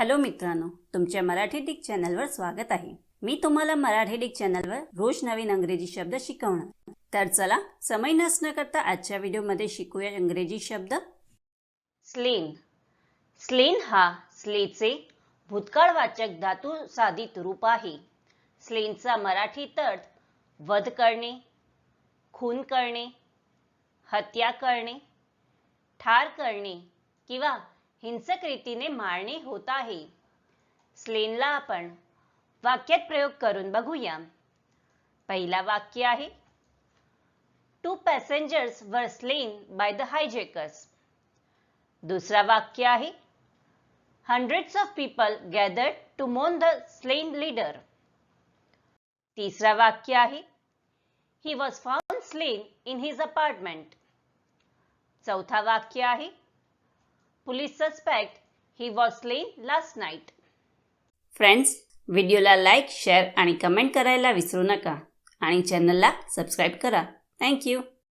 Hello मित्रांनो तुमच्या Marathi Dick चॅनलवर स्वागत आहे. मी तुम्हाला मराठी डिक चॅनलवर रोज नवीन अंग्रेजी शब्द शिकवणार. तर चला समय नसणं करता आजच्या व्हिडिओमध्ये शिकूया इंग्रजी शब्द. स्लेन. स्लेन हा स्लेचे भूतकाळवाचक धातू साधित रूप आहे. स्लेनचा मराठी तर्थ वध करणे खून करणे हत्या करणे ठार करणे किंवा हिंसक रीतीने मारणे होत आहे. स्लेनला आपण वाक्यात प्रयोग करून बघूया. पहिला वाक्य आहे two passengers were slain by the hijackers दुसरा वाक्य आहे hundreds of people gathered to मोन द स्लेन लीडर तिसरा वाक्य आहे he was found slain in his apartment चौथा वाक्य आहे Police suspect he was slain last night friends व्हिडिओला लाईक शेअर आणि कमेंट करायला विसरू नका. आणि चॅनलला सबस्क्राईब करा. थँक्यू